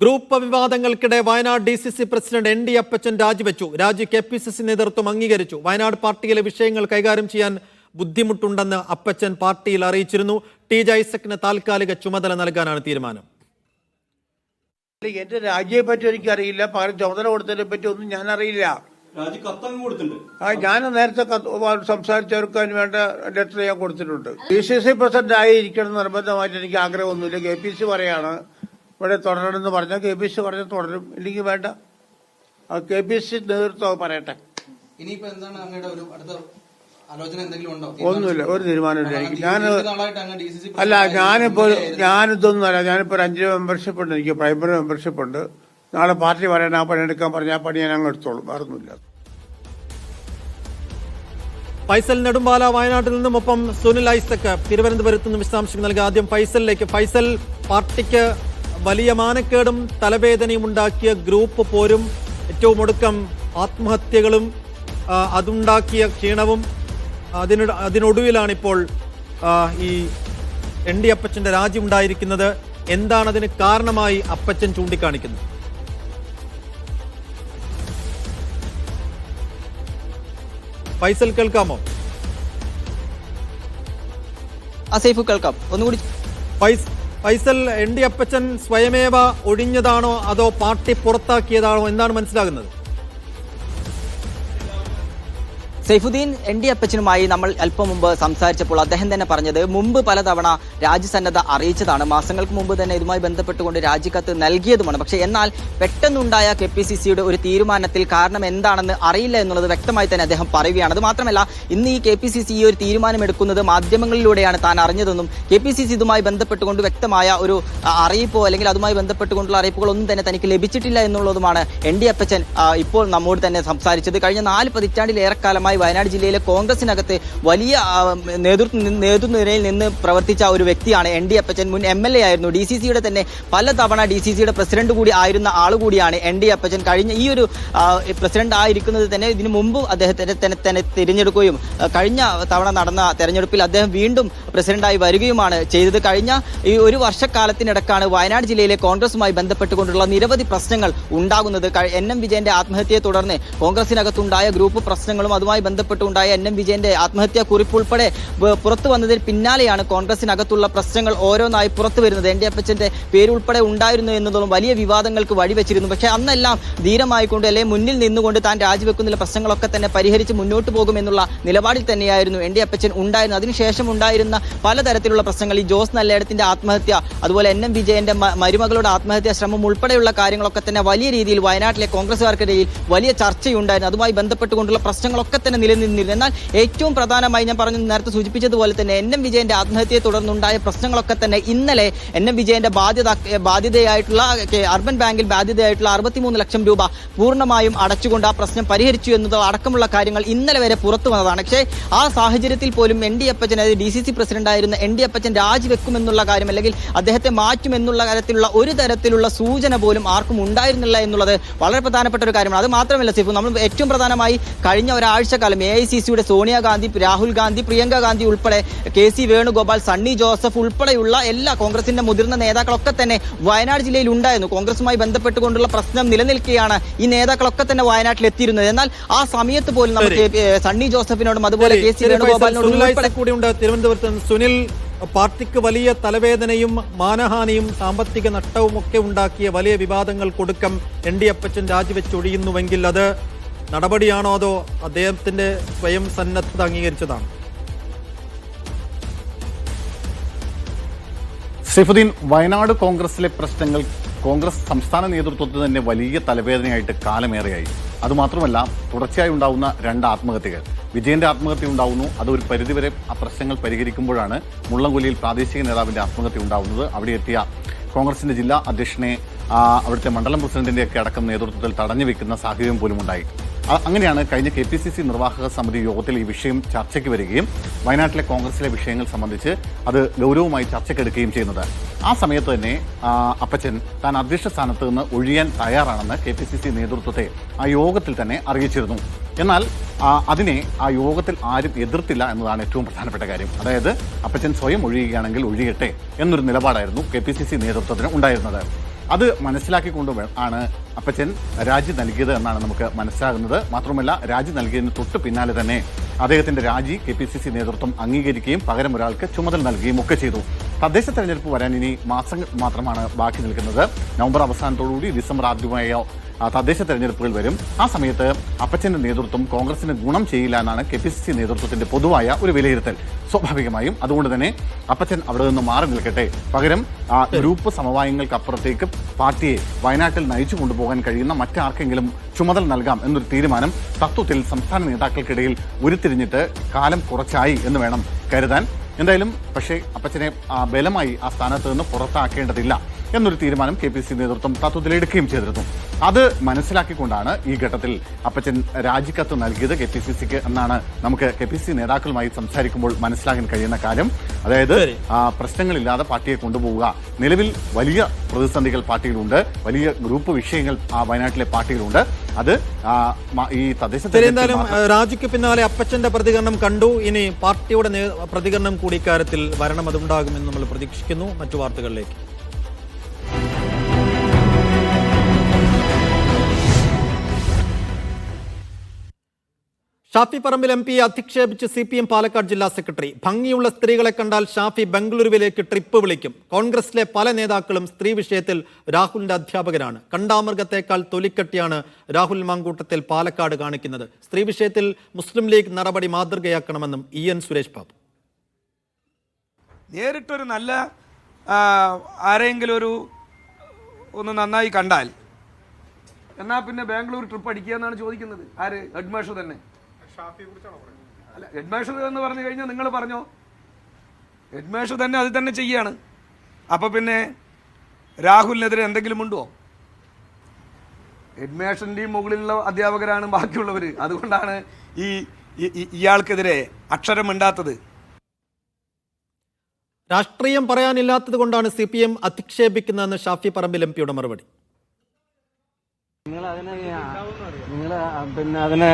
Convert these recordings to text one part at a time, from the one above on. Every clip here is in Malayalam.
Group വിവാദങ്ങൾക്കിടെ Wayanad D C C president N D Appachan രാജിവെച്ചു. രാജി കെ പി സി സി നേതൃത്വം അംഗീകരിച്ചു. വയനാട് പാർട്ടിയിലെ വിഷയങ്ങൾ കൈകാര്യം ചെയ്യാൻ ബുദ്ധിമുട്ടുണ്ടെന്ന് അപ്പച്ചൻ പാർട്ടിയിൽ അറിയിച്ചിരുന്നു. ടി ജൈസക്കിന് താൽക്കാലിക ചുമതല നൽകാനാണ് തീരുമാനം. എന്റെ രാജിയെ പറ്റി എനിക്കറിയില്ല. പകരം ചുമതല കൊടുത്തതിനെ പറ്റി ഒന്നും ഞാൻ അറിയില്ല ആ ഞാൻ നേരത്തെ സംസാരിച്ചവർക്ക് അതിന് വേണ്ട ലെറ്റർ ഞാൻ കൊടുത്തിട്ടുണ്ട്. ഡി സി സി പ്രസിഡന്റ് ആയി ഇരിക്കണം നിർബന്ധമായിട്ട് എനിക്ക് ആഗ്രഹമൊന്നുമില്ല. കെ പി സി പറയാണ് ഇവിടെ തുടരണമെന്ന് പറഞ്ഞാൽ കെ പി സി പറഞ്ഞാൽ തുടരും. ഇല്ലെങ്കിൽ വേണ്ട. ആ കെ പി സി നേതൃത്വം പറയട്ടെ. ഇനിയിപ്പോ എന്താണ് അങ്ങയുടെ ഒരു അടുത്ത ആലോചന എന്തെങ്കിലും ഉണ്ടോ? ഒന്നുമില്ല. ഒരു തീരുമാനമില്ല എനിക്ക് ഞാൻ അല്ല ഞാനിപ്പോ ഞാനിതൊന്നും അല്ല. ഞാനിപ്പോ ഒരു അഞ്ച് മെമ്പർഷിപ്പ് ഉണ്ട്. എനിക്ക് പ്രൈമറി മെമ്പർഷിപ്പ് ഉണ്ട്. നാളെ പാർട്ടി പറയണ ആ പണി എടുക്കാൻ പറഞ്ഞ ആ പണി ഞാൻ അങ്ങ് എടുത്തോളും. വേറൊന്നുമില്ല ഫൈസൽ നെടുമ്പാല വയനാട്ടിൽ നിന്നും ഒപ്പം സുനിൽ ഐസക് തിരുവനന്തപുരത്ത് നിന്നും വിശദാംശങ്ങൾ നൽകി. ആദ്യം ഫൈസലിലേക്ക്. ഫൈസൽ പാർട്ടിക്ക് വലിയ മാനക്കേടും തലവേദനയും ഉണ്ടാക്കിയ ഗ്രൂപ്പ് പോരും ഏറ്റവും ഒടുക്കം ആത്മഹത്യകളും അതുണ്ടാക്കിയ ക്ഷീണവും അതിന് അതിനൊടുവിലാണ് ഇപ്പോൾ ഈ എൻ ഡി അപ്പച്ചന്റെ രാജ്യം ഉണ്ടായിരിക്കുന്നത്. എന്താണ് അതിന് കാരണമായി അപ്പച്ചൻ ചൂണ്ടിക്കാണിക്കുന്നത്? ഫൈസൽ കേൾക്കാമോ? അസൈഫ് സേഫ് കേൾക്കാം. ഒന്നുകൂടി ഫൈസ് ഫൈസൽ എൻ ഡി അപ്പച്ചൻ സ്വയമേവ ഒഴിഞ്ഞതാണോ അതോ പാർട്ടി പുറത്താക്കിയതാണോ? എന്താണ് മനസ്സിലാകുന്നത്? സൈഫുദ്ദീൻ എൻ ഡി അപ്പച്ചനുമായി നമ്മൾ അല്പം മുമ്പ് സംസാരിച്ചപ്പോൾ അദ്ദേഹം തന്നെ പറഞ്ഞത് മുമ്പ് പലതവണ രാജ്യസന്നദ്ധ അറിയിച്ചതാണ്. മാസങ്ങൾക്ക് മുമ്പ് തന്നെ ഇതുമായി ബന്ധപ്പെട്ടുകൊണ്ട് രാജിക്കത്ത് നൽകിയതുമാണ്. പക്ഷേ എന്നാൽ പെട്ടെന്നുണ്ടായ കെ പി സി സിയുടെ ഒരു തീരുമാനത്തിൽ കാരണം എന്താണെന്ന് അറിയില്ല എന്നുള്ളത് വ്യക്തമായി തന്നെ അദ്ദേഹം പറയുകയാണ്. അത് മാത്രമല്ല ഇന്ന് ഈ കെ പി സി സി ഈ ഒരു തീരുമാനമെടുക്കുന്നത് മാധ്യമങ്ങളിലൂടെയാണ് താൻ അറിഞ്ഞതെന്നും കെ പി സി സി ഇതുമായി ബന്ധപ്പെട്ടുകൊണ്ട് വ്യക്തമായ ഒരു അറിയിപ്പോ അല്ലെങ്കിൽ അതുമായി ബന്ധപ്പെട്ടുകൊണ്ടുള്ള അറിയിപ്പുകളൊന്നും തന്നെ തനിക്ക് ലഭിച്ചിട്ടില്ല എന്നുള്ളതുമാണ് എൻ ഡി അപ്പച്ചൻ ഇപ്പോൾ നമ്മോട് തന്നെ സംസാരിച്ചത്. കഴിഞ്ഞ നാല് പതിറ്റാണ്ടിലേറെ കാലമായി വയനാട് ജില്ലയിലെ കോൺഗ്രസിനകത്ത് വലിയ നേതൃത്വ നേതൃനിരയിൽ നിന്ന് പ്രവർത്തിച്ച ഒരു വ്യക്തിയാണ് എൻ ഡി അപ്പച്ചൻ. മുൻ എം എൽ എ ആയിരുന്നു. ഡി സി സിയുടെ തന്നെ പലതവണ ഡി സി സിയുടെ പ്രസിഡന്റ് കൂടി ആയിരുന്ന ആൾ കൂടിയാണ് എൻ ഡി അപ്പച്ചൻ. കഴിഞ്ഞ ഈ ഒരു പ്രസിഡന്റ് ആയിരിക്കുന്നത് തന്നെ ഇതിനു മുമ്പ് അദ്ദേഹത്തെ തന്നെ തന്നെ തിരഞ്ഞെടുക്കുകയും കഴിഞ്ഞ തവണ നടന്ന തെരഞ്ഞെടുപ്പിൽ അദ്ദേഹം വീണ്ടും പ്രസിഡന്റായി വരികയുമാണ് ചെയ്തത്. കഴിഞ്ഞ ഈ ഒരു വർഷക്കാലത്തിനിടക്കാണ് വയനാട് ജില്ലയിലെ കോൺഗ്രസുമായി ബന്ധപ്പെട്ടുകൊണ്ടുള്ള നിരവധി പ്രശ്നങ്ങൾ ഉണ്ടാകുന്നത്. എൻ എം വിജയന്റെ ആത്മഹത്യയെ തുടർന്ന് കോൺഗ്രസിനകത്തുണ്ടായ ഗ്രൂപ്പ് പ്രശ്നങ്ങളും അതുമായി ബന്ധപ്പെട്ടുണ്ടായ എൻ എം വിജയന്റെ ആത്മഹത്യാ കുറിപ്പ് ഉൾപ്പെടെ പുറത്തു വന്നതിന് പിന്നാലെയാണ് കോൺഗ്രസിനകത്തുള്ള പ്രശ്നങ്ങൾ ഓരോന്നായി പുറത്തു വരുന്നത്. എൻ ഡി അപ്പച്ചന്റെ പേരുൾപ്പെടെ ഉണ്ടായിരുന്നു എന്നതും വലിയ വിവാദങ്ങൾക്ക് വഴിവെച്ചിരുന്നു. പക്ഷേ അന്നെല്ലാം ധീരമായിക്കൊണ്ട് അല്ലെങ്കിൽ മുന്നിൽ നിന്നുകൊണ്ട് താൻ രാജിവെക്കുന്ന പ്രശ്നങ്ങളൊക്കെ തന്നെ പരിഹരിച്ച് മുന്നോട്ട് പോകുമെന്നുള്ള നിലപാടിൽ തന്നെയായിരുന്നു എൻ ഡി അപ്പച്ചൻ ഉണ്ടായിരുന്നത്. അതിനുശേഷം ഉണ്ടായിരുന്ന പലതരത്തിലുള്ള പ്രശ്നങ്ങൾ ഈ ജോസ് നല്ലയിടത്തിന്റെ ആത്മഹത്യ അതുപോലെ എൻ എം വിജയന്റെ മരുമകളുടെ ആത്മഹത്യാ ശ്രമം ഉൾപ്പെടെയുള്ള കാര്യങ്ങളൊക്കെ തന്നെ വലിയ രീതിയിൽ വയനാട്ടിലെ കോൺഗ്രസുകാർക്കിടയിൽ വലിയ ചർച്ചയുണ്ടായിരുന്നു. അതുമായി ബന്ധപ്പെട്ടുകൊണ്ടുള്ള പ്രശ്നങ്ങളൊക്കെ തന്നെ നിലനിന്നിരുന്നു എന്നാൽ ഏറ്റവും പ്രധാനമായി ഞാൻ പറഞ്ഞു നേരത്തെ സൂചിപ്പിച്ചതുപോലെ തന്നെ എൻ എം വിജയന്റെ ആത്മഹത്യയെ തുടർന്നുണ്ടായ പ്രശ്നങ്ങളൊക്കെ തന്നെ ഇന്നലെ എൻ എം വിജയന്റെ ബാധ്യത ബാധ്യതയായിട്ടുള്ള അർബൻ ബാങ്കിൽ ബാധ്യതയായിട്ടുള്ള അറുപത്തിമൂന്ന് ലക്ഷം രൂപ പൂർണമായും അടച്ചുകൊണ്ട് ആ പ്രശ്നം പരിഹരിച്ചു എന്നത് അടക്കമുള്ള കാര്യങ്ങൾ ഇന്നലെ വരെ പുറത്തു വന്നതാണ്. പക്ഷേ ആ സാഹചര്യത്തിൽ പോലും എൻ ഡി അപ്പച്ചൻ അതായത് ഡി സി സി പ്രസിഡന്റ് ആയിരുന്ന എൻ ഡി അപ്പച്ചൻ രാജിവെക്കുമെന്നുള്ള കാര്യം അല്ലെങ്കിൽ അദ്ദേഹത്തെ മാറ്റുമെന്നുള്ള കാര്യത്തിലുള്ള ഒരു തരത്തിലുള്ള സൂചന പോലും ആർക്കും ഉണ്ടായിരുന്നില്ല എന്നുള്ളത് വളരെ പ്രധാനപ്പെട്ട ഒരു കാര്യമാണ്. അത് മാത്രമല്ല സിഫു നമ്മൾ ഏറ്റവും പ്രധാനമായി കഴിഞ്ഞ ഒരാഴ്ചക്കാലം എ ഐ സി സിയുടെ സോണിയാഗാന്ധി രാഹുൽ ഗാന്ധി പ്രിയങ്ക ഗാന്ധി ഉൾപ്പെടെ കെ സി വേണുഗോപാൽ സണ്ണി ജോസഫ് ഉൾപ്പെടെയുള്ള എല്ലാ കോൺഗ്രസിന്റെ മുതിർന്ന നേതാക്കളൊക്കെ തന്നെ വയനാട് ജില്ലയിൽ ഉണ്ടായിരുന്നു. കോൺഗ്രസുമായി ബന്ധപ്പെട്ടുകൊണ്ടുള്ള പ്രശ്നം നിലനിൽക്കുകയാണ് ഈ നേതാക്കളൊക്കെ തന്നെ വയനാട്ടിൽ എത്തിയിരുന്നത്. എന്നാൽ ആ സമയത്ത് പോലും നമുക്ക് സണ്ണി ജോസഫിനോടും അതുപോലെ കെ സി വേണുഗോപാലിനോടും ഉൾപ്പെടെ കൂടിയുണ്ട് തിരുവനന്തപുരത്ത് സുനിൽ പാർട്ടിക്ക് വലിയ തലവേദനയും മാനഹാനിയും സാമ്പത്തിക നഷ്ടവും ഒക്കെ ഉണ്ടാക്കിയ വലിയ വിവാദങ്ങൾ കൊടുക്കം എൻ ഡി അപ്പച്ചൻ രാജിവെച്ചൊഴിയുന്നുവെങ്കിൽ അത് നടപടിയാണോ അതോ അദ്ദേഹത്തിന്റെ സ്വയം സന്നദ്ധത അംഗീകരിച്ചതാണ്? സൈഫുദ്ദീൻ വയനാട് കോൺഗ്രസിലെ പ്രശ്നങ്ങൾ കോൺഗ്രസ് സംസ്ഥാന നേതൃത്വത്തിന് തന്നെ വലിയ തലവേദനയായിട്ട് കാലമേറെയായി. അതുമാത്രമല്ല തുടർച്ചയായി ഉണ്ടാവുന്ന രണ്ട് ആത്മഹത്യകൾ. വിജയന്റെ ആത്മഹത്യ ഉണ്ടാവുന്നു. അത് ഒരു പരിധിവരെ ആ പ്രശ്നങ്ങൾ പരിഹരിക്കുമ്പോഴാണ് മുള്ളംകൊല്ലിയിൽ പ്രാദേശിക നേതാവിന്റെ ആത്മഹത്യ ഉണ്ടാവുന്നത്. അവിടെ എത്തിയ കോൺഗ്രസിന്റെ ജില്ലാ അധ്യക്ഷനെ അവിടുത്തെ മണ്ഡലം പ്രസിഡന്റിന്റെ ഒക്കെ അടക്കം നേതൃത്വത്തിൽ തടഞ്ഞു വെക്കുന്ന സാഹചര്യം പോലും ഉണ്ടായി അങ്ങനെയാണ് കഴിഞ്ഞ കെ പി സി സി നിർവാഹക സമിതി യോഗത്തിൽ ഈ വിഷയം ചർച്ചയ്ക്ക് വരികയും വയനാട്ടിലെ കോൺഗ്രസിലെ വിഷയങ്ങൾ സംബന്ധിച്ച് അത് ഗൗരവമായി ചർച്ചയ്ക്കെടുക്കുകയും ചെയ്യുന്നത്. ആ സമയത്ത് തന്നെ അപ്പച്ചൻ താൻ അധ്യക്ഷ സ്ഥാനത്ത് നിന്ന് ഒഴിയാൻ തയ്യാറാണെന്ന് കെ പി സി സി നേതൃത്വത്തെ ആ യോഗത്തിൽ തന്നെ അറിയിച്ചിരുന്നു. എന്നാൽ അതിനെ ആ യോഗത്തിൽ ആരും എതിർത്തില്ല എന്നതാണ് ഏറ്റവും പ്രധാനപ്പെട്ട കാര്യം. അതായത് അപ്പച്ചൻ സ്വയം ഒഴിയുകയാണെങ്കിൽ ഒഴിയട്ടെ എന്നൊരു നിലപാടായിരുന്നു കെ പി സി സി നേതൃത്വത്തിന് ഉണ്ടായിരുന്നത്. അത് മനസ്സിലാക്കിക്കൊണ്ട് ആണ് അപ്പച്ചൻ രാജി നൽകിയത് എന്നാണ് നമുക്ക് മനസ്സിലാകുന്നത്. മാത്രമല്ല രാജി നൽകിയതിന് തൊട്ട് പിന്നാലെ തന്നെ അദ്ദേഹത്തിന്റെ രാജി കെ നേതൃത്വം അംഗീകരിക്കുകയും പകരം ഒരാൾക്ക് ചുമതല നൽകുകയും ഒക്കെ ചെയ്തു. തദ്ദേശ തെരഞ്ഞെടുപ്പ് വരാൻ ഇനി മാസങ്ങൾ മാത്രമാണ് ബാക്കി നിൽക്കുന്നത്. നവംബർ അവസാനത്തോടുകൂടി ഡിസംബർ ആദ്യമായോ തദ്ദേശ തെരഞ്ഞെടുപ്പുകൾ വരും. ആ സമയത്ത് അപ്പച്ചന്റെ നേതൃത്വം കോൺഗ്രസിന് ഗുണം ചെയ്യില്ല എന്നാണ് കെ പി സി സി നേതൃത്വത്തിന്റെ പൊതുവായ ഒരു വിലയിരുത്തൽ. സ്വാഭാവികമായും അതുകൊണ്ട് തന്നെ അപ്പച്ചൻ അവിടെ നിന്ന് മാറി നിൽക്കട്ടെ. പകരം ഗ്രൂപ്പ് സമവായങ്ങൾക്കപ്പുറത്തേക്ക് പാർട്ടിയെ വയനാട്ടിൽ നയിച്ചു കൊണ്ടുപോകാൻ കഴിയുന്ന മറ്റാർക്കെങ്കിലും ചുമതല നൽകാം എന്നൊരു തീരുമാനം തത്വത്തിൽ സംസ്ഥാന നേതാക്കൾക്കിടയിൽ ഉരുത്തിരിഞ്ഞിട്ട് കാലം കുറച്ചായി എന്ന് വേണം കരുതാൻ. എന്തായാലും പക്ഷേ അപ്പച്ചനെ ബലമായി ആ സ്ഥാനത്ത് നിന്ന് പുറത്താക്കേണ്ടതില്ല. എന്നൊരു തീരുമാനം കെ പി സി നേതൃത്വം തത്വത്തിൽ എടുക്കുകയും ചെയ്തിരുന്നു. അത് മനസ്സിലാക്കിക്കൊണ്ടാണ് ഈ ഘട്ടത്തിൽ അപ്പച്ചൻ രാജിക്കത്ത് നൽകിയത് കെ പി സി സിക്ക് എന്നാണ് നമുക്ക് കെ പി സി നേതാക്കളുമായി സംസാരിക്കുമ്പോൾ മനസ്സിലാക്കാൻ കഴിയുന്ന കാര്യം. അതായത് പ്രശ്നങ്ങളില്ലാതെ പാർട്ടിയെ കൊണ്ടുപോവുക. നിലവിൽ വലിയ പ്രതിസന്ധികൾ പാർട്ടിയിലുണ്ട്. വലിയ ഗ്രൂപ്പ് വിഷയങ്ങൾ ആ വയനാട്ടിലെ പാർട്ടിയിലുണ്ട്. അത് ഈ തദ്ദേശ എന്തായാലും രാജിക്ക് പിന്നാലെ അപ്പച്ചന്റെ പ്രതികരണം കണ്ടു. ഇനി പാർട്ടിയുടെ പ്രതികരണം കൂടി ഇക്കാര്യത്തിൽ വരണം അതുണ്ടാകുമെന്ന് നമ്മൾ പ്രതീക്ഷിക്കുന്നു. മറ്റു വാർത്തകളിലേക്ക്. ഷാഫി പറമ്പിൽ എം പിയെ അധിക്ഷേപിച്ച് സി പി എം പാലക്കാട് ജില്ലാ സെക്രട്ടറി. ഭംഗിയുള്ള സ്ത്രീകളെ കണ്ടാൽ ഷാഫി ബംഗളൂരുവിലേക്ക് ട്രിപ്പ് വിളിക്കും. കോൺഗ്രസിലെ പല നേതാക്കളും സ്ത്രീ വിഷയത്തിൽ രാഹുലിന്റെ അധ്യാപകരാണ്. കണ്ടാമൃഗത്തേക്കാൾ തൊലിക്കെട്ടിയാണ് രാഹുൽ മാങ്കൂട്ടത്തിൽ പാലക്കാട് കാണിക്കുന്നത്. സ്ത്രീ വിഷയത്തിൽ മുസ്ലിം ലീഗ് നടപടി മാതൃകയാക്കണമെന്നും ഇ എൻ സുരേഷ് ബാബു. നേരിട്ടൊരു നല്ല ആരെങ്കിലും ഒരു ഒന്ന് നന്നായി കണ്ടാൽ എന്നാ പിന്നെ ബാംഗ്ലൂർ ട്രിപ്പ് അടിക്കുക എന്നാണ് ചോദിക്കുന്നത്. ആര്? ഹെഡ് മാഷർ തന്നെ. അല്ല ഹെഡ്മാഷർ എന്ന് പറഞ്ഞു കഴിഞ്ഞാൽ നിങ്ങൾ പറഞ്ഞോ? യജ്മേഷ് തന്നെ അത് തന്നെ ചെയ്യാണ്. അപ്പൊ പിന്നെ രാഹുലിനെതിരെ എന്തെങ്കിലും ഉണ്ടോ? ഹെഡ് മാഷറിന്റെയും മുകളിലുള്ള അധ്യാപകരാണ് ബാക്കിയുള്ളവർ അതുകൊണ്ടാണ് ഈ- ഇയാൾക്കെതിരെ അക്ഷരമിണ്ടാത്തത്. രാഷ്ട്രീയം പറയാനില്ലാത്തത് കൊണ്ടാണ് സി പി എം അധിക്ഷേപിക്കുന്നതെന്ന് ഷാഫി പറമ്പിൽ എം പിയുടെ മറുപടി. നിങ്ങൾ അതിനെ നിങ്ങൾ പിന്നെ അതിനെ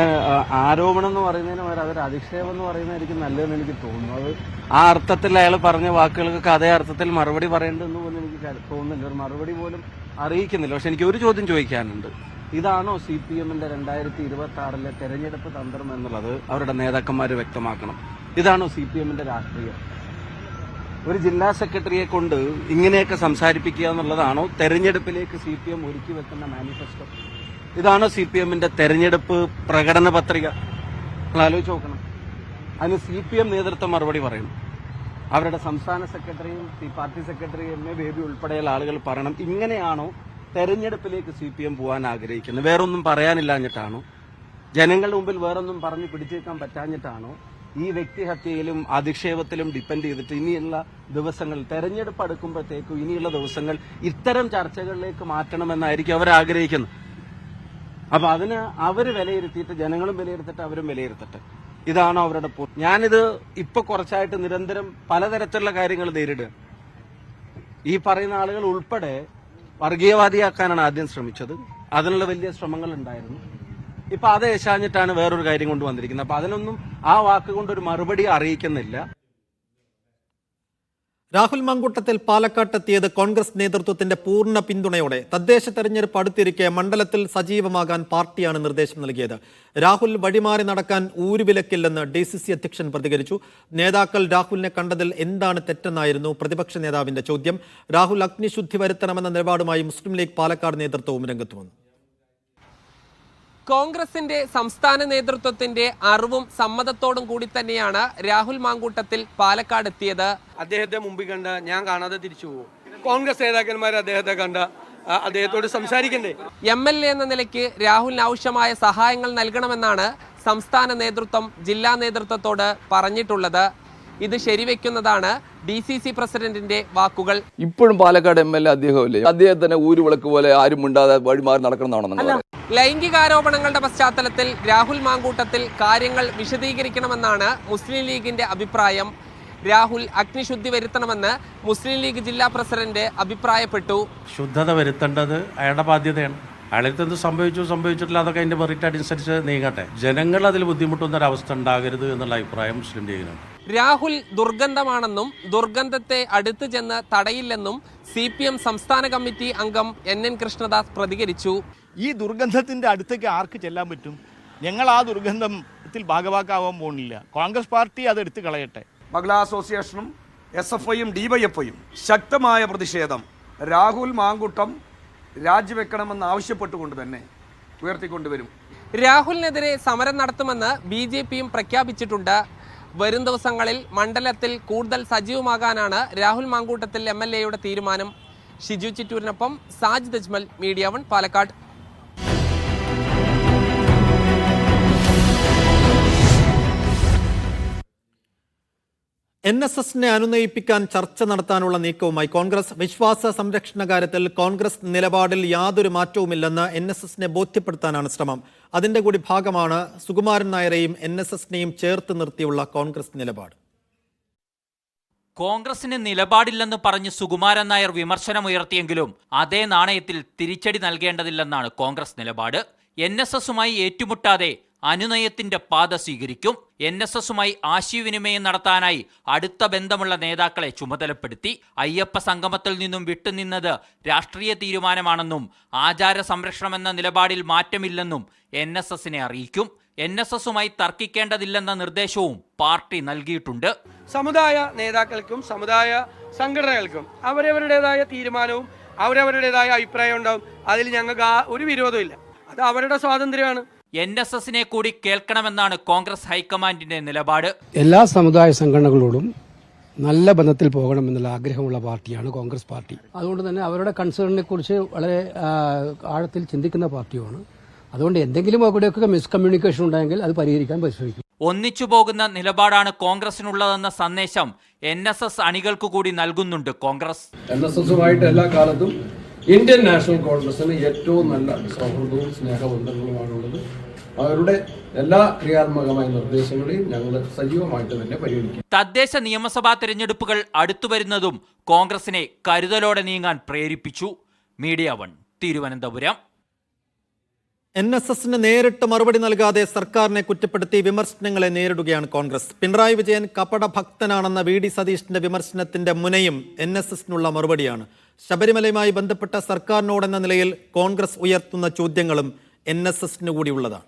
ആരോപണം എന്ന് പറയുന്നതിന് പകരം അതൊരു അധിക്ഷേപം എന്ന് പറയുന്നതായിരിക്കും നല്ലതെന്ന് എനിക്ക് തോന്നുന്നു. അത് ആ അർത്ഥത്തിൽ അയാൾ പറഞ്ഞ വാക്കുകൾക്ക് അതേ അർത്ഥത്തിൽ മറുപടി പറയേണ്ടതെന്ന് പോലും എനിക്ക് തോന്നുന്നില്ല. ഒരു മറുപടി പോലും അറിയിക്കുന്നില്ല. പക്ഷെ എനിക്ക് ഒരു ചോദ്യം ചോദിക്കാനുണ്ട്. ഇതാണോ സി പി എമ്മിന്റെ രണ്ടായിരത്തി ഇരുപത്തി ആറിലെ തെരഞ്ഞെടുപ്പ് തന്ത്രം എന്നുള്ളത് അവരുടെ നേതാക്കന്മാർ വ്യക്തമാക്കണം. ഇതാണോ സി പി എമ്മിന്റെ രാഷ്ട്രീയം? ഒരു ജില്ലാ സെക്രട്ടറിയെ കൊണ്ട് ഇങ്ങനെയൊക്കെ സംസാരിപ്പിക്കുക എന്നുള്ളതാണോ തെരഞ്ഞെടുപ്പിലേക്ക് സി പി എം ഒരുക്കി വെക്കുന്ന മാനിഫെസ്റ്റോ? ഇതാണോ സി പി എമ്മിന്റെ തെരഞ്ഞെടുപ്പ് പ്രകടന പത്രിക. നിങ്ങൾ ആലോചിച്ച് നോക്കണം. അതിന് സി പി എം നേതൃത്വം മറുപടി പറയും. അവരുടെ സംസ്ഥാന സെക്രട്ടറിയും party secretary M A Baby ഉൾപ്പെടെയുള്ള ആളുകൾ പറയണം. ഇങ്ങനെയാണോ തെരഞ്ഞെടുപ്പിലേക്ക് സി പി എം പോകാൻ ആഗ്രഹിക്കുന്നത്? വേറൊന്നും പറയാനില്ലാഞ്ഞിട്ടാണോ? ജനങ്ങളുടെ മുമ്പിൽ വേറൊന്നും പറഞ്ഞ് പിടിച്ചേക്കാൻ പറ്റാഞ്ഞിട്ടാണോ? ഈ വ്യക്തിഹത്യയിലും അധിക്ഷേപത്തിലും ഡിപ്പെൻഡ് ചെയ്തിട്ട് ഇനിയുള്ള ദിവസങ്ങൾ തെരഞ്ഞെടുപ്പ് അടുക്കുമ്പോഴത്തേക്കും ഇനിയുള്ള ദിവസങ്ങൾ ഇത്തരം ചർച്ചകളിലേക്ക് മാറ്റണമെന്നായിരിക്കും അവർ ആഗ്രഹിക്കുന്നത്. അപ്പൊ അതിന് അവർ വിലയിരുത്തിയിട്ട് ജനങ്ങളും വിലയിരുത്തട്ടെ അവരും വിലയിരുത്തട്ടെ. ഇതാണ് അവരുടെ ഞാനിത് ഇപ്പൊ കുറച്ചായിട്ട് നിരന്തരം പലതരത്തിലുള്ള കാര്യങ്ങൾ നേരിടുക ഈ പറയുന്ന ആളുകൾ ഉൾപ്പെടെ വർഗീയവാദിയാക്കാനാണ് ആദ്യം ശ്രമിച്ചത്. അതിനുള്ള വലിയ ശ്രമങ്ങൾ ഉണ്ടായിരുന്നു ഇപ്പൊ അത് ഏശാഞ്ഞിട്ടാണ് വേറൊരു കാര്യം കൊണ്ട് വന്നിരിക്കുന്നത്. അപ്പൊ അതിനൊന്നും ആ വാക്കുകൊണ്ട് ഒരു മറുപടി അറിയിക്കുന്നില്ല. രാഹുൽ മങ്കുട്ടത്തിൽ പാലക്കാട്ടെത്തിയത് കോൺഗ്രസ് നേതൃത്വത്തിന്റെ പൂർണ പിന്തുണയോടെ. തദ്ദേശ തെരഞ്ഞെടുപ്പ് അടുത്തിരിക്കെ മണ്ഡലത്തിൽ സജീവമാകാൻ പാർട്ടിയാണ് നിർദ്ദേശം നൽകിയത്. രാഹുൽ വഴിമാറി നടക്കാൻ ഊരുവിലക്കില്ലെന്ന് ഡി സി സി അധ്യക്ഷൻ പ്രതികരിച്ചു. നേതാക്കൾ രാഹുലിനെ കണ്ടതിൽ എന്താണ് തെറ്റെന്നായിരുന്നു പ്രതിപക്ഷ നേതാവിന്റെ ചോദ്യം. രാഹുൽ അഗ്നിശുദ്ധി വരുത്തണമെന്ന നിലപാടുമായി മുസ്ലിം ലീഗ് പാലക്കാട് നേതൃത്വവും രംഗത്ത് വന്നു. കോൺഗ്രസിന്റെ സംസ്ഥാന നേതൃത്വത്തിന്റെ അറിവും സമ്മതത്തോടും കൂടി തന്നെയാണ് രാഹുൽ മാങ്കൂട്ടത്തിൽ പാലക്കാട് എത്തിയത്. അദ്ദേഹത്തെ മുമ്പിൽ കണ്ട ഞാൻ കാണാതെ തിരിച്ചു പോകും. കോൺഗ്രസ് നേതാക്കന്മാർ അദ്ദേഹത്തെ കണ്ട അദ്ദേഹത്തോട് സംസാരിക്കണ്ടേ? എം എൽ എ എന്ന നിലയ്ക്ക് രാഹുലിന് ആവശ്യമായ സഹായങ്ങൾ നൽകണമെന്നാണ് സംസ്ഥാന നേതൃത്വം ജില്ലാ നേതൃത്വത്തോട് പറഞ്ഞിട്ടുള്ളത്. ഇത് ശരിവെക്കുന്നതാണ് ഡി സി സി പ്രസിഡന്റിന്റെ വാക്കുകൾ. ഇപ്പോഴും പാലക്കാട് എം എൽ എ അദ്ദേഹമല്ലേ അദ്ദേഹത്തിന് ഊരുവിളക്ക് പോലെ ആരും മിണ്ടാതെ വഴിമാറി നടക്കണമെന്നാണ്? ലൈംഗികാരോപണങ്ങളുടെ പശ്ചാത്തലത്തിൽ രാഹുൽ മാങ്കൂട്ടത്തിൽ കാര്യങ്ങൾ വിശദീകരിക്കണമെന്നാണ് മുസ്ലിം ലീഗിന്റെ അഭിപ്രായം. രാഹുൽ അഗ്നിശുദ്ധി വരുത്തണമെന്ന് മുസ്ലിം ലീഗ് ജില്ലാ പ്രസിഡന്റ് അഭിപ്രായപ്പെട്ടു. ശുദ്ധത വരുത്തേണ്ടത് അയാളുടെ ബാധ്യതയാണ്. അയാൾക്ക് എന്ത് സംഭവിച്ചു സംഭവിച്ചിട്ടില്ല അതൊക്കെ അതിന്റെ മെറിറ്റ് അനുസരിച്ച് നീങ്ങട്ടെ. ജനങ്ങൾ അതിൽ ബുദ്ധിമുട്ടുന്ന ഒരു അവസ്ഥ ഉണ്ടാകരുത് എന്നുള്ള അഭിപ്രായം മുസ്ലിം ലീഗിനുണ്ട് രാഹുൽ ദുർഗന്ധമാണെന്നും ദുർഗന്ധത്തെ അടുത്തു ചെന്ന് തടയില്ലെന്നും സി പി എം സംസ്ഥാന കമ്മിറ്റി അംഗം എൻ എൻ കൃഷ്ണദാസ് പ്രതികരിച്ചു. ഈ ദുർഗന്ധത്തിന്റെ അടുത്തേക്ക് ആർക്ക് ചെല്ലാൻ പറ്റും? ഞങ്ങൾ ആ ദുർഗന്ധത്തിൽ ഭാഗവാക്കാവാൻ പോകുന്നില്ല. കോൺഗ്രസ് പാർട്ടി അത് എടുത്തു കളയട്ടെ. മഹിളാ അസോസിയേഷനും എസ് എഫ് ഐയും ഡിവൈഎഫ്ഐയും ശക്തമായ പ്രതിഷേധം. രാഹുൽ മാങ്കുട്ടം രാജിവെക്കണമെന്ന് ആവശ്യപ്പെട്ടുകൊണ്ട് തന്നെ ഉയർത്തിക്കൊണ്ടുവരും. രാഹുലിനെതിരെ സമരം നടത്തുമെന്ന് ബി ജെ പിയും പ്രഖ്യാപിച്ചിട്ടുണ്ട്. വരും ദിവസങ്ങളിൽ മണ്ഡലത്തിൽ കൂടുതൽ സജീവമാകാനാണ് രാഹുൽ മാങ്കൂട്ടത്തിൽ എം എൽ എയുടെ തീരുമാനം. Shiju ചിറ്റൂരിനൊപ്പം Sajid Ajmal media one Palakkad. N S എസിനെ അനുനയിപ്പിക്കാൻ ചർച്ച നടത്താനുള്ള നീക്കവുമായി കോൺഗ്രസ്. വിശ്വാസ സംരക്ഷണ കാര്യത്തിൽ കോൺഗ്രസ് നിലപാടിൽ യാതൊരു മാറ്റവുമില്ലെന്ന് എൻ എസ് എസിനെ ബോധ്യപ്പെടുത്താനാണ് ശ്രമം. അതിന്റെ കൂടി ഭാഗമാണ് സുകുമാരൻ നായരെയും എൻ എസ് എസിനെയും ചേർത്ത് നിർത്തിയുള്ള കോൺഗ്രസ് നിലപാട്. കോൺഗ്രസിന് നിലപാടില്ലെന്ന് പറഞ്ഞ് സുകുമാരൻ നായർ വിമർശനമുയർത്തിയെങ്കിലും അതേ നാണയത്തിൽ തിരിച്ചടി നൽകേണ്ടതില്ലെന്നാണ് കോൺഗ്രസ് നിലപാട്. എൻ എസ് എസുമായി ഏറ്റുമുട്ടാതെ അനുനയത്തിന്റെ പാത സ്വീകരിക്കും. എൻ എസ് എസുമായി ആശയവിനിമയം നടത്താനായി അടുത്ത ബന്ധമുള്ള നേതാക്കളെ ചുമതലപ്പെടുത്തി അയ്യപ്പ സംഗമത്തിൽ നിന്നും വിട്ടുനിന്നത് രാഷ്ട്രീയ തീരുമാനമാണെന്നും ആചാര സംരക്ഷണമെന്ന നിലപാടിൽ മാറ്റമില്ലെന്നും എൻ എസ് എസിനെ അറിയിക്കും. എൻ എസ് എസുമായി തർക്കിക്കേണ്ടതില്ലെന്ന നിർദ്ദേശവും പാർട്ടി നൽകിയിട്ടുണ്ട്. സമുദായ നേതാക്കൾക്കും സമുദായ സംഘടനകൾക്കും അവരവരുടേതായ തീരുമാനവും അവരവരുടേതായ അഭിപ്രായം ഉണ്ടാവും. അതിൽ ഞങ്ങൾക്ക് ഒരു വിരോധമില്ല. അത് അവരുടെ സ്വാതന്ത്ര്യമാണ്. എൻ എസ് എസിനെ കൂടി കേൾക്കണമെന്നാണ് കോൺഗ്രസ് ഹൈക്കമാൻഡിന്റെ നിലപാട്. എല്ലാ സമുദായ സംഘടനകളോടും നല്ല ബന്ധത്തിൽ പോകണമെന്നുള്ള ആഗ്രഹമുള്ള പാർട്ടിയാണ് കോൺഗ്രസ് പാർട്ടി. അതുകൊണ്ട് തന്നെ അവരുടെ കൺസേണിനെ കുറിച്ച് വളരെ ആഴത്തിൽ ചിന്തിക്കുന്ന പാർട്ടിയാണ് അതുകൊണ്ട് എന്തെങ്കിലും അവിടെയൊക്കെ മിസ്കമ്മ്യൂണിക്കേഷൻ ഉണ്ടായെങ്കിൽ അത് പരിഹരിക്കാൻ പരിശ്രമിക്കും. ഒന്നിച്ചു പോകുന്ന നിലപാടാണ് കോൺഗ്രസിനുള്ളതെന്ന സന്ദേശം എൻ എസ് എസ് അണികൾക്ക് കൂടി നൽകുന്നുണ്ട് കോൺഗ്രസ്. എൻ എസ് എസുമായിട്ട് എല്ലാ കാലത്തും ഇന്ത്യൻ നാഷണൽ കോൺഗ്രസിന് ഏറ്റവും നല്ല സൗഹൃദവും സ്നേഹബന്ധങ്ങളുമാണുള്ളത്. അവരുടെ എല്ലാ ക്രിയാത്മകമായ നിർദ്ദേശങ്ങളെയും ഞങ്ങൾ സജീവമായിട്ട് തന്നെ പരിഗണിക്കും. തദ്ദേശ നിയമസഭാ തെരഞ്ഞെടുപ്പുകൾ അടുത്തുവരുന്നതും കോൺഗ്രസിനെ കരുതലോടെ നീങ്ങാൻ പ്രേരിപ്പിച്ചു. Media one Thiruvananthapuram. N S എസിന് നേരിട്ട് മറുപടി നൽകാതെ സർക്കാരിനെ കുറ്റപ്പെടുത്തി വിമർശനങ്ങളെ നേരിടുകയാണ് കോൺഗ്രസ്. പിണറായി വിജയൻ കപട ഭക്തനാണെന്ന വി ഡി സതീഷിന്റെ വിമർശനത്തിന്റെ മുനയും എൻ എസ് എസിനുള്ള മറുപടിയാണ്. ശബരിമലയുമായി ബന്ധപ്പെട്ട സർക്കാരിനോടെന്ന നിലയിൽ കോൺഗ്രസ് ഉയർത്തുന്ന ചോദ്യങ്ങളും എൻ എസ് എസിന് കൂടിയുള്ളതാണ്.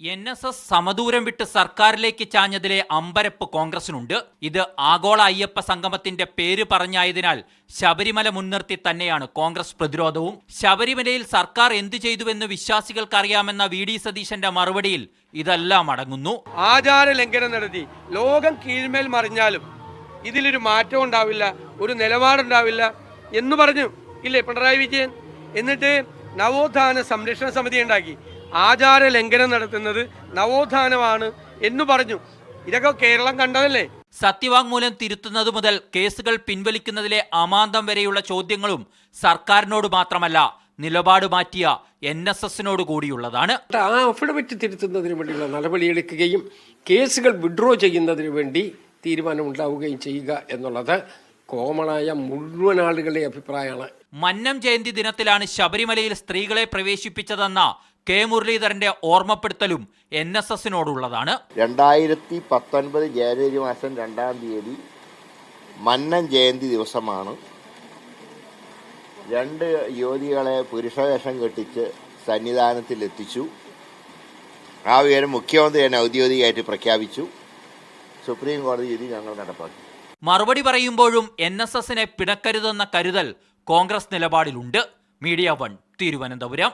എൻ എസ് എസ് സമദൂരം വിട്ട് സർക്കാരിലേക്ക് ചാഞ്ഞതിലെ അമ്പരപ്പ് കോൺഗ്രസിനുണ്ട്. ഇത് ആഗോള അയ്യപ്പ സംഗമത്തിന്റെ പേര് പറഞ്ഞായതിനാൽ ശബരിമല മുൻനിർത്തി തന്നെയാണ് കോൺഗ്രസ് പ്രതിരോധവും. ശബരിമലയിൽ സർക്കാർ എന്തു ചെയ്തുവെന്ന് വിശ്വാസികൾക്കറിയാമെന്ന വി ഡി സതീശന്റെ മറുപടിയിൽ ഇതെല്ലാം അടങ്ങുന്നു. ആചാര ലംഘനം നടത്തി. ലോകം കീഴ്മേൽ മറിഞ്ഞാലും ഇതിലൊരു മാറ്റം ഉണ്ടാവില്ല ഒരു നിലപാടുണ്ടാവില്ല എന്ന് പറഞ്ഞു. ഇല്ലേ പിണറായി വിജയൻ? എന്നിട്ട് നവോത്ഥാന സംരക്ഷണ സമിതി ഉണ്ടാക്കി. ആചാര ലംഘനം നടത്തുന്നത് നവോത്ഥാനമാണ് എന്ന് പറഞ്ഞു. ഇതൊക്കെ കേരളം കണ്ടതല്ലേ? സത്യവാങ്മൂലം തിരുത്തുന്നത് മുതൽ കേസുകൾ പിൻവലിക്കുന്നതിലെ അമാന്തം വരെയുള്ള ചോദ്യങ്ങളും സർക്കാരിനോട് മാത്രമല്ല നിലപാട് മാറ്റിയ എൻ എസ് എസിനോട് കൂടിയുള്ളതാണ്. ആ അഫിഡവിറ്റ് തിരുത്തുന്നതിന് വേണ്ടിയുള്ള നടപടിയെടുക്കുകയും കേസുകൾ വിഡ്രോ ചെയ്യുന്നതിന് വേണ്ടി തീരുമാനമുണ്ടാവുകയും ചെയ്യുക എന്നുള്ളത് കോമണായ മുഴുവൻ ആളുകളുടെ അഭിപ്രായമാണ്. മന്നം ജയന്തി ദിനത്തിലാണ് ശബരിമലയിൽ സ്ത്രീകളെ പ്രവേശിപ്പിച്ചതെന്ന കെ മുരളീധരന്റെ ഓർമ്മപ്പെടുത്തലും എൻ എസ് എസിനോടുള്ളതാണ്. രണ്ടായിരത്തി പത്തൊൻപത് ജനുവരി മാസം രണ്ടാം തീയതി മന്നം ജയന്തി ദിവസമാണ്. രണ്ട് യുവതികളെ പുരുഷവേഷം കെട്ടിച്ച് സന്നിധാനത്തിൽ എത്തിച്ചു ആ വിവരം മുഖ്യമന്ത്രി തന്നെ ഔദ്യോഗികമായിട്ട് പ്രഖ്യാപിച്ചു. സുപ്രീം കോടതി വിധി ഞങ്ങൾ നടപ്പാക്കി. മറുപടി പറയുമ്പോഴും എൻ എസ് എസിനെ പിണക്കരുതെന്ന കരുതൽ കോൺഗ്രസ് നിലപാടിലുണ്ട്. Media one Thiruvananthapuram.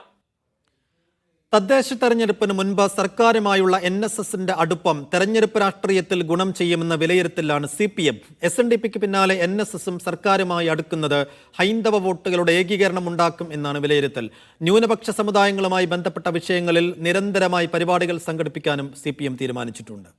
തദ്ദേശ തെരഞ്ഞെടുപ്പിന് മുൻപ് സർക്കാരുമായുള്ള എൻ എസ് എസിന്റെ അടുപ്പം തെരഞ്ഞെടുപ്പ് രാഷ്ട്രീയത്തിൽ ഗുണം ചെയ്യുമെന്ന വിലയിരുത്തലാണ് C P M. S N D പിക്ക് പിന്നാലെ എൻ എസ് എസും സർക്കാരുമായി അടുക്കുന്നത് ഹൈന്ദവ വോട്ടുകളുടെ ഏകീകരണം ഉണ്ടാക്കും എന്നാണ് വിലയിരുത്തൽ. ന്യൂനപക്ഷ സമുദായങ്ങളുമായി ബന്ധപ്പെട്ട വിഷയങ്ങളിൽ നിരന്തരമായി പരിപാടികൾ സംഘടിപ്പിക്കാനും സി പി എം തീരുമാനിച്ചിട്ടുണ്ട്.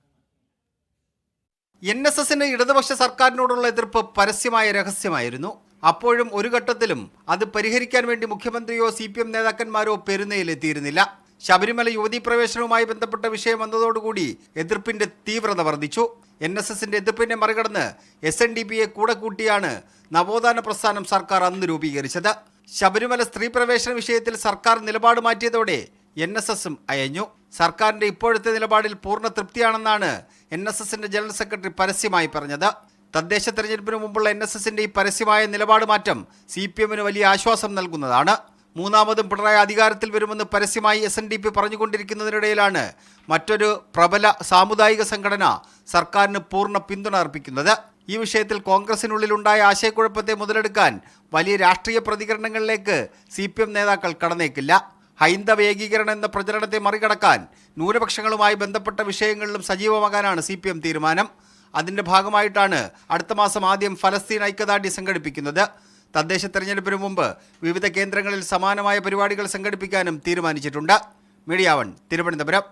എൻ എസ് എസിന് ഇടതുപക്ഷ സർക്കാരിനോടുള്ള എതിർപ്പ് പരസ്യമായ രഹസ്യമായിരുന്നു. അപ്പോഴും ഒരു ഘട്ടത്തിലും അത് പരിഹരിക്കാൻ വേണ്ടി മുഖ്യമന്ത്രിയോ സി പി എം നേതാക്കന്മാരോ പെരുന്നയിലെത്തിയിരുന്നില്ല. ശബരിമല യുവതീ പ്രവേശനവുമായി ബന്ധപ്പെട്ട വിഷയം വന്നതോടുകൂടി എതിർപ്പിന്റെ തീവ്രത വർദ്ധിച്ചു. എൻ എസ് എസിന്റെ എതിർപ്പിനെ മറികടന്ന് എസ് എൻ ഡി പിയെ കൂടെ കൂട്ടിയാണ് നവോത്ഥാന പ്രസ്ഥാനം സർക്കാർ അന്ന് രൂപീകരിച്ചത്. ശബരിമല സ്ത്രീ പ്രവേശന വിഷയത്തിൽ സർക്കാർ നിലപാട് മാറ്റിയതോടെ എൻ എസ് എസും അയഞ്ഞു. സർക്കാരിന്റെ ഇപ്പോഴത്തെ നിലപാടിൽ പൂർണ തൃപ്തിയാണെന്നാണ് എൻ എസ് എസിന്റെ ജനറൽ സെക്രട്ടറി പരസ്യമായി പറഞ്ഞത്. തദ്ദേശ തെരഞ്ഞെടുപ്പിന് മുമ്പുള്ള എൻ എസ് എസിന്റെ ഈ പരസ്യമായ നിലപാട് മാറ്റം സി പി എമ്മിന് വലിയ ആശ്വാസം നൽകുന്നതാണ്. മൂന്നാമതും പിണറായി അധികാരത്തിൽ വരുമെന്ന് പരസ്യമായി എസ് എൻ ഡി പി പറഞ്ഞുകൊണ്ടിരിക്കുന്നതിനിടയിലാണ് മറ്റൊരു പ്രബല സാമുദായിക സംഘടന സർക്കാരിന് പൂർണ പിന്തുണ അർപ്പിക്കുന്നത്. ഈ വിഷയത്തിൽ കോൺഗ്രസിനുള്ളിലുണ്ടായ ആശയക്കുഴപ്പത്തെ മുതലെടുക്കാൻ വലിയ രാഷ്ട്രീയ പ്രതികരണങ്ങളിലേക്ക് സി നേതാക്കൾ കടന്നേക്കില്ല. ഹൈന്ദവ ഏകീകരണം എന്ന പ്രചരണത്തെ മറികടക്കാൻ ന്യൂനപക്ഷങ്ങളുമായി ബന്ധപ്പെട്ട വിഷയങ്ങളിലും സജീവമാകാനാണ് സി പി എം തീരുമാനം. അതിന്റെ ഭാഗമായിട്ടാണ് അടുത്ത മാസം ആദ്യം ഫലസ്തീൻ ഐക്യദാർഢ്യ സംഘടിപ്പിക്കുന്നത്. തദ്ദേശ തെരഞ്ഞെടുപ്പിന് മുമ്പ് വിവിധ കേന്ദ്രങ്ങളിൽ സമാനമായ പരിപാടികൾ സംഘടിപ്പിക്കാനും തീരുമാനിച്ചിട്ടുണ്ട്. Media one Thiruvananthapuram.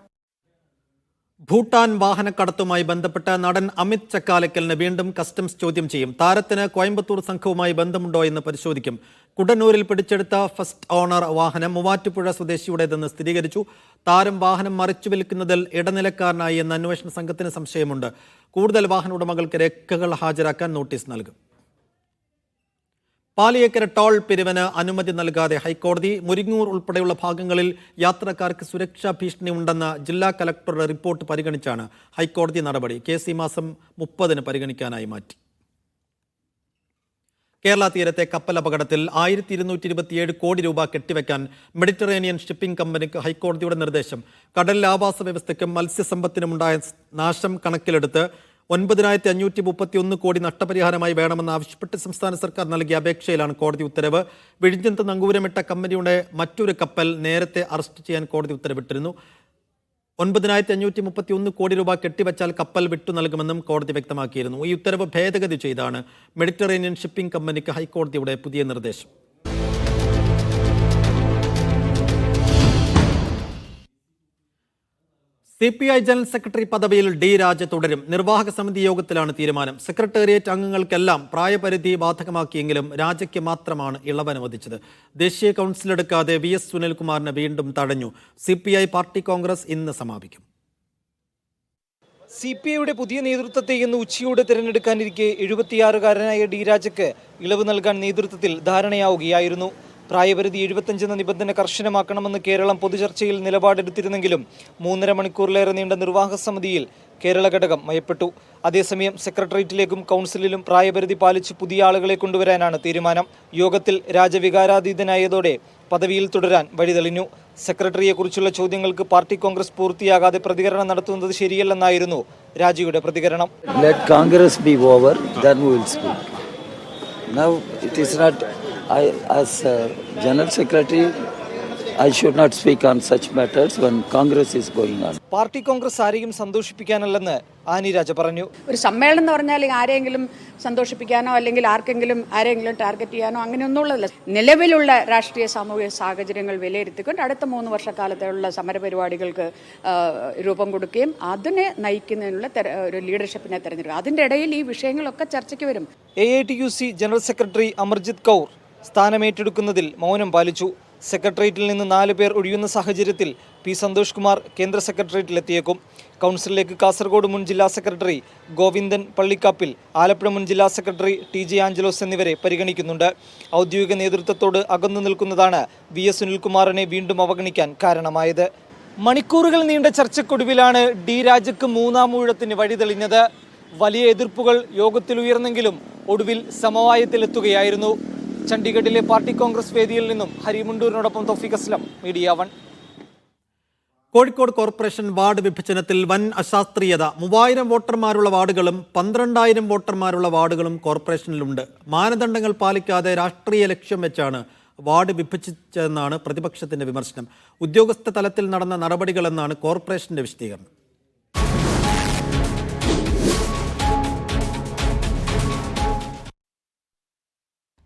ഭൂട്ടാൻ വാഹനക്കടത്തുമായി ബന്ധപ്പെട്ട് നടൻ അമിത് ചക്കാലക്കലിന് വീണ്ടും കസ്റ്റംസ് ചോദ്യം ചെയ്യും. താരത്തിന് കോയമ്പത്തൂർ സംഘവുമായി ബന്ധമുണ്ടോ എന്ന് പരിശോധിക്കും. കുടന്നൂരിൽ പിടിച്ചെടുത്ത ഫസ്റ്റ് ഓണർ വാഹനം മൂവാറ്റുപുഴ സ്വദേശിയുടേതെന്ന് സ്ഥിരീകരിച്ചു. താരം വാഹനം മറിച്ചു വിൽക്കുന്നതിൽ ഇടനിലക്കാരനായി എന്ന അന്വേഷണ സംഘത്തിന് സംശയമുണ്ട്. കൂടുതൽ വാഹന ഉടമകൾക്ക് രേഖകൾ ഹാജരാക്കാൻ നോട്ടീസ് നൽകും. പാലിയേക്കര ടോൾ പിരിവിന് അനുമതി നൽകാതെ ഹൈക്കോടതി മുരിങ്ങൂർ ഉൾപ്പെടെയുള്ള ഭാഗങ്ങളിൽ യാത്രക്കാർക്ക് സുരക്ഷാ ഭീഷണി ഉണ്ടെന്ന ജില്ലാ കലക്ടറുടെ റിപ്പോർട്ട് പരിഗണിച്ചാണ് ഹൈക്കോടതി നടപടി. കെ ഈ മാസം മുപ്പതിന് പരിഗണിക്കാനായി മാറ്റി. കേരള തീരത്തെ കപ്പൽ അപകടത്തിൽ ആയിരത്തി ഇരുന്നൂറ്റി ഇരുപത്തിയേഴ് കോടി രൂപ കെട്ടിവെക്കാൻ മെഡിറ്ററേനിയൻ ഷിപ്പിംഗ് കമ്പനിക്ക് ഹൈക്കോടതിയുടെ നിർദ്ദേശം. കടൽ ആവാസ വ്യവസ്ഥയ്ക്കും മത്സ്യസമ്പത്തിനുമുണ്ടായ നാശം കണക്കിലെടുത്ത് ഒൻപതിനായിരത്തി അഞ്ഞൂറ്റി മുപ്പത്തി ഒന്ന് കോടി നഷ്ടപരിഹാരമായി വേണമെന്ന് ആവശ്യപ്പെട്ട് സംസ്ഥാന സർക്കാർ നൽകിയ അപേക്ഷയിലാണ് കോടതി ഉത്തരവ്. വിഴിഞ്ഞത്ത് നങ്കൂരമിട്ട കമ്പനിയുടെ മറ്റൊരു കപ്പൽ നേരത്തെ അറസ്റ്റ് ചെയ്യാൻ കോടതി ഉത്തരവിട്ടിരുന്നു. ഒൻപതിനായിരത്തി അഞ്ഞൂറ്റി മുപ്പത്തി ഒന്ന് കോടി രൂപ കെട്ടിവച്ചാൽ കപ്പൽ വിട്ടു നൽകുമെന്നും കോടതി വ്യക്തമാക്കിയിരുന്നു. ഈ ഉത്തരവ് ഭേദഗതി ചെയ്താണ് മെഡിറ്ററേനിയൻ ഷിപ്പിംഗ് കമ്പനിക്ക് ഹൈക്കോടതിയുടെ പുതിയ നിർദ്ദേശം. C P I general secretary പദവിയിൽ ഡി രാജ തുടരും. നിർവാഹക സമിതി യോഗത്തിലാണ് തീരുമാനം. സെക്രട്ടേറിയറ്റ് അംഗങ്ങൾക്കെല്ലാം പ്രായപരിധി ബാധകമാക്കിയെങ്കിലും രാജയ്ക്ക് മാത്രമാണ് ഇളവ് അനുവദിച്ചത് ദേശീയ കൗൺസിൽ എടുക്കാതെ വി എസ് സുനിൽകുമാറിനെ വീണ്ടും തടഞ്ഞു. C P I party congress ഇന്ന് സമാപിക്കും. സി പി ഐയുടെ പുതിയ നേതൃത്വത്തെ ഇന്ന് ഉച്ചയോടെ തിരഞ്ഞെടുക്കാനിരിക്കെ എഴുപത്തിയാറുകാരനായ ഡി രാജയ്ക്ക് ഇളവ് നൽകാൻ നേതൃത്വത്തിൽ ധാരണയാവുകയായിരുന്നു. പ്രായപരിധി എഴുപത്തഞ്ച് എന്ന നിബന്ധന കർശനമാക്കണമെന്ന് കേരളം പൊതുചർച്ചയിൽ നിലപാടെടുത്തിരുന്നെങ്കിലും മൂന്നര മണിക്കൂറിലേറെ നീണ്ട നിർവാഹക സമിതിയിൽ കേരള ഘടകം മയപ്പെട്ടു. അതേസമയം സെക്രട്ടേറിയറ്റിലേക്കും കൗൺസിലിലും പ്രായപരിധി പാലിച്ച് പുതിയ ആളുകളെ കൊണ്ടുവരാനാണ് തീരുമാനം. യോഗത്തിൽ രാജവികാരാതീതനായതോടെ പദവിയിൽ തുടരാൻ വഴിതെളിഞ്ഞു. സെക്രട്ടറിയെക്കുറിച്ചുള്ള ചോദ്യങ്ങൾക്ക് പാർട്ടി കോൺഗ്രസ് പൂർത്തിയാകാതെ പ്രതികരണം നടത്തുന്നത് ശരിയല്ലെന്നായിരുന്നു രാജിയുടെ പ്രതികരണം. It is not, I, as uh, General Secretary, I should not speak on such matters when Congress is going on. Party congress ആരെയും സന്തോഷിപ്പിക്കാനല്ലെന്ന് ആനി രാജ പറഞ്ഞു. ഒരു സമ്മേളനം എന്ന് പറഞ്ഞാൽ ആരെങ്കിലും സന്തോഷിപ്പിക്കാനോ അല്ലെങ്കിൽ ആർക്കെങ്കിലും ആരെങ്കിലും ടാർഗറ്റ് ചെയ്യാനോ അങ്ങനെയൊന്നുള്ളതല്ല. നിലവിലുള്ള രാഷ്ട്രീയ സാമൂഹിക സാഹചര്യങ്ങൾ വിലയിരുത്തിക്കൊണ്ട് അടുത്ത മൂന്ന് വർഷക്കാലത്തുള്ള സമരപരിപാടികൾക്ക് രൂപം കൊടുക്കുകയും അതിനെ നയിക്കുന്നതിനുള്ള ഒരു ലീഡർഷിപ്പിനെ തെരഞ്ഞെടുക്കുക. അതിന്റെ ഇടയിൽ ഈ വിഷയങ്ങളൊക്കെ ചർച്ചയ്ക്ക് വരും. A I T U C general secretary Amarjit Kaur സ്ഥാനമേറ്റെടുക്കുന്നതിൽ മൗനം പാലിച്ചു. സെക്രട്ടേറിയറ്റിൽ നിന്ന് നാല് പേർ ഒഴിയുന്ന സാഹചര്യത്തിൽ പി സന്തോഷ് കുമാർ കേന്ദ്ര സെക്രട്ടേറിയറ്റിലെത്തിയേക്കും. കൗൺസിലിലേക്ക് കാസർഗോഡ് മുൻ ജില്ലാ സെക്രട്ടറി ഗോവിന്ദൻ പള്ളിക്കാപ്പിൽ ആലപ്പുഴ മുൻ ജില്ലാ സെക്രട്ടറി ടി ജെ ആഞ്ചലോസ് എന്നിവരെ പരിഗണിക്കുന്നുണ്ട്. ഔദ്യോഗിക നേതൃത്വത്തോട് അകന്നു നിൽക്കുന്നതാണ് വി എസ് സുനിൽകുമാറിനെ വീണ്ടും അവഗണിക്കാൻ കാരണമായത്. മണിക്കൂറുകൾ നീണ്ട ചർച്ചക്കൊടുവിലാണ് ഡി രാജയ്ക്ക് മൂന്നാം ഊഴത്തിന് വഴിതെളിഞ്ഞത്. വലിയ എതിർപ്പുകൾ യോഗത്തിൽ ഉയർന്നെങ്കിലും ഒടുവിൽ സമവായത്തിലെത്തുകയായിരുന്നു. ചണ്ഡീഗഡിലെ പാർട്ടി കോൺഗ്രസ് വേദിയിൽ നിന്നും ഹരിമുണ്ടൂരിനോടൊപ്പം Thoufeek Aslam media one. Kozhikode corporation ward വിഭജനത്തിൽ വൻ അശാസ്ത്രീയത. മൂവായിരം വോട്ടർമാരുള്ള വാർഡുകളും പന്ത്രണ്ടായിരം വോട്ടർമാരുള്ള വാർഡുകളും കോർപ്പറേഷനിലുണ്ട്. മാനദണ്ഡങ്ങൾ പാലിക്കാതെ രാഷ്ട്രീയ ലക്ഷ്യം വെച്ചാണ് വാർഡ് വിഭജിച്ചതെന്നാണ് പ്രതിപക്ഷത്തിന്റെ വിമർശനം. ഉദ്യോഗസ്ഥ തലത്തിൽ നടന്ന നടപടികളെന്നാണ് കോർപ്പറേഷന്റെ വിശദീകരണം.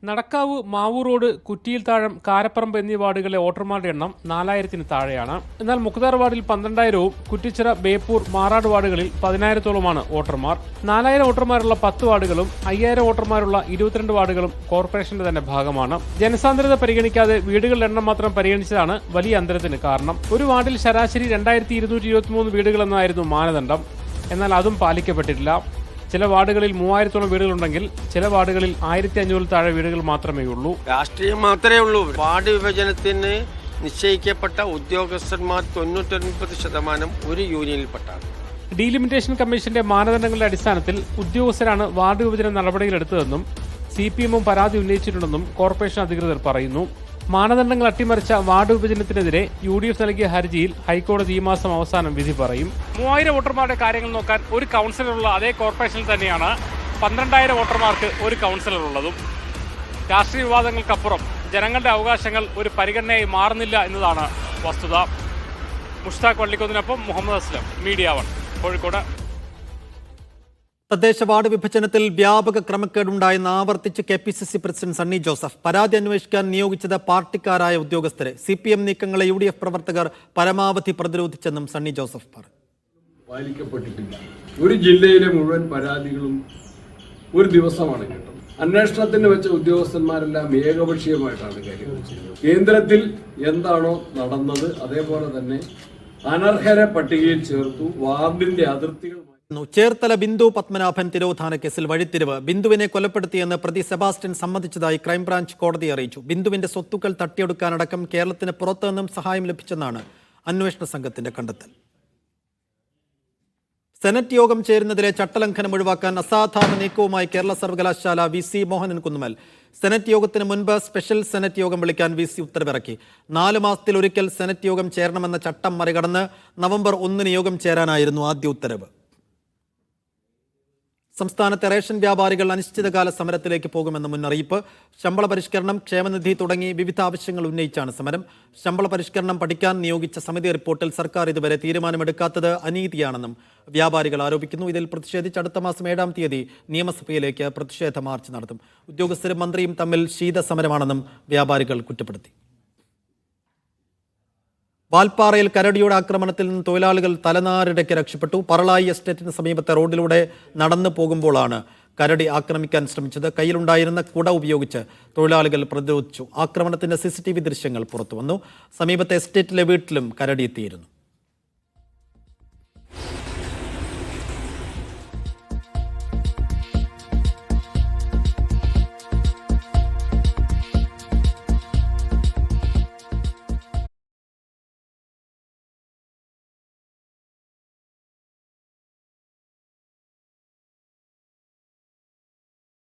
നടക്കാവ് മാവൂർ റോഡ് കുറ്റിയിൽ താഴം കാരപ്പറമ്പ് എന്നീ വാർഡുകളിലെ വോട്ടർമാരുടെ എണ്ണം നാലായിരത്തിന് താഴെയാണ്. എന്നാൽ മുഖദാർ വാർഡിൽ പന്ത്രണ്ടായിരവും കുറ്റിച്ചിറ ബേപ്പൂർ മാറാട് വാർഡുകളിൽ പതിനായിരത്തോളമാണ് വോട്ടർമാർ. നാലായിരം വോട്ടർമാരുള്ള പത്ത് വാർഡുകളും അയ്യായിരം വോട്ടർമാരുള്ള ഇരുപത്തിരണ്ട് വാർഡുകളും കോർപ്പറേഷന്റെ തന്നെ ഭാഗമാണ്. ജനസാന്ദ്രത പരിഗണിക്കാതെ വീടുകളുടെ എണ്ണം മാത്രം പരിഗണിച്ചതാണ് വലിയ അന്തരത്തിന് കാരണം. ഒരു വാർഡിൽ ശരാശരി രണ്ടായിരത്തി വീടുകളെന്നായിരുന്നു മാനദണ്ഡം. എന്നാൽ അതും പാലിക്കപ്പെട്ടിട്ടില്ല. ചില വാർഡുകളിൽ മൂവായിരത്തോളം വീടുകളുണ്ടെങ്കിൽ ചില വാർഡുകളിൽ ആയിരത്തി അഞ്ഞൂറിൽ താഴെ വീടുകൾ മാത്രമേ ഉള്ളൂ. രാഷ്ട്രീയം മാത്രമേ ഉള്ളൂ. വാർഡ് വിഭജനത്തിന് നിശ്ചയിക്കപ്പെട്ട ഉദ്യോഗസ്ഥന്മാർ തൊണ്ണൂറ്റൊൻപത് ശതമാനം ഒരു യൂണിയനിൽപ്പെട്ടാണ്. ഡീലിമിറ്റേഷൻ കമ്മീഷന്റെ മാനദണ്ഡങ്ങളുടെ അടിസ്ഥാനത്തിൽ ഉദ്യോഗസ്ഥരാണ് വാർഡ് വിഭജന നടപടികളെടുത്തതെന്നും സി പി എമ്മും പരാതി ഉന്നയിച്ചിട്ടുണ്ടെന്നും കോർപ്പറേഷൻ അധികൃതർ പറയുന്നു. മാനദണ്ഡങ്ങൾ അട്ടിമറിച്ച വാർഡ് വിഭജനത്തിനെതിരെ യു ഡി എഫ് നൽകിയ ഹർജിയിൽ ഹൈക്കോടതി ഈ മാസം അവസാനം വിധി പറയും. മൂവായിരം വോട്ടർമാരുടെ കാര്യങ്ങൾ നോക്കാൻ ഒരു കൗൺസിലറുള്ള അതേ കോർപ്പറേഷനിൽ തന്നെയാണ് പന്ത്രണ്ടായിരം വോട്ടർമാർക്ക് ഒരു കൗൺസിലർ ഉള്ളതും രാഷ്ട്രീയ വിവാദങ്ങൾക്കപ്പുറം ജനങ്ങളുടെ അവകാശങ്ങൾ ഒരു പരിഗണനയായി മാറുന്നില്ല എന്നതാണ് വസ്തുത. മുഷ്താഖ് വള്ളിക്കുന്നിനൊപ്പം മുഹമ്മദ് അസ്ലം മീഡിയ വൺ കോഴിക്കോട്. തദ്ദേശ വാർഡ് വിഭജനത്തിൽ വ്യാപക ക്രമക്കേടുണ്ടായെന്ന് ആവർത്തിച്ച് K P C C president Sunny Joseph. പരാതി അന്വേഷിക്കാൻ നിയോഗിച്ചത് പാർട്ടിക്കാരായ ഉദ്യോഗസ്ഥരെ. സി പി എം നീക്കങ്ങളെ യു ഡി എഫ് പ്രവർത്തകർ പരമാവധി പ്രതിരോധിച്ചെന്നും സണ്ണി ജോസഫ് പറഞ്ഞു. പാലിക്കപ്പെട്ടിട്ടില്ല. ഒരു ജില്ലയിലെ മുഴുവൻ പരാതികളും ഒരു ദിവസമാണ് അന്വേഷണത്തിന് വെച്ച ഉദ്യോഗസ്ഥന്മാരെല്ലാം ഏകപക്ഷീയമായിട്ടാണ് കാര്യങ്ങൾ ചെയ്യുന്നത് കേന്ദ്രത്തിൽ എന്താണോ നടന്നത് അതേപോലെ തന്നെ അനർഹരെ പട്ടികയിൽ ചേർത്തു വാർഡിന്റെ അതിർത്തികൾ ചേർത്തല ബിന്ദു പത്മനാഭൻ തിരോധാന കേസിൽ വഴിത്തിരിവ്. ബിന്ദുവിനെ കൊലപ്പെടുത്തിയെന്ന് പ്രതി സെബാസ്റ്റ്യൻ സമ്മതിച്ചതായി ക്രൈംബ്രാഞ്ച് കോടതി അറിയിച്ചു. ബിന്ദുവിന്റെ സ്വത്തുക്കൾ തട്ടിയെടുക്കാനടക്കം കേരളത്തിന് പുറത്തുനിന്നും സഹായം ലഭിച്ചെന്നാണ് അന്വേഷണ സംഘത്തിന്റെ കണ്ടെത്തൽ. സെനറ്റ് യോഗം ചേരുന്നതിലെ ചട്ടലംഘനം ഒഴിവാക്കാൻ അസാധാരണ നീക്കവുമായി കേരള സർവകലാശാല V C Mohanan Kunnummal senate യോഗത്തിന് മുൻപ് സ്പെഷ്യൽ സെനറ്റ് യോഗം വിളിക്കാൻ വി സി ഉത്തരവിറക്കി. നാല് മാസത്തിലൊരിക്കൽ സെനറ്റ് യോഗം ചേരണമെന്ന ചട്ടം മറികടന്ന് നവംബർ ഒന്നിന് യോഗം ചേരാനായിരുന്നു ആദ്യ ഉത്തരവ്. സംസ്ഥാനത്തെ റേഷൻ വ്യാപാരികൾ അനിശ്ചിതകാല സമരത്തിലേക്ക് പോകുമെന്ന മുന്നറിയിപ്പ് ശമ്പള പരിഷ്കരണം ക്ഷേമനിധി തുടങ്ങി വിവിധ ആവശ്യങ്ങൾ ഉന്നയിച്ചാണ് സമരം. ശമ്പള പരിഷ്കരണം പഠിക്കാൻ നിയോഗിച്ച സമിതി റിപ്പോർട്ടിൽ സർക്കാർ ഇതുവരെ തീരുമാനമെടുക്കാത്തത് അനീതിയാണെന്നും വ്യാപാരികൾ ആരോപിക്കുന്നു. ഇതിൽ പ്രതിഷേധിച്ച് അടുത്ത മാസം ഏഴാം തീയതി നിയമസഭയിലേക്ക് പ്രതിഷേധ മാർച്ച് നടത്തും. ഉദ്യോഗസ്ഥരും മന്ത്രിയും തമ്മിൽ ശീതസമരമാണെന്നും വ്യാപാരികൾ കുറ്റപ്പെടുത്തി. വാൽപ്പാറയിൽ കരടിയുടെ ആക്രമണത്തിൽ നിന്ന് തൊഴിലാളികൾ തലനാരിടയ്ക്ക് രക്ഷപ്പെട്ടു. പറളായി എസ്റ്റേറ്റിന് സമീപത്തെ റോഡിലൂടെ നടന്നു പോകുമ്പോഴാണ് കരടി ആക്രമിക്കാൻ ശ്രമിച്ചത്. കയ്യിലുണ്ടായിരുന്ന കുട ഉപയോഗിച്ച് തൊഴിലാളികൾ പ്രതിരോധിച്ചു. ആക്രമണത്തിന്റെ സി ദൃശ്യങ്ങൾ പുറത്തുവന്നു. സമീപത്തെ എസ്റ്റേറ്റിലെ വീട്ടിലും കരടി എത്തിയിരുന്നു.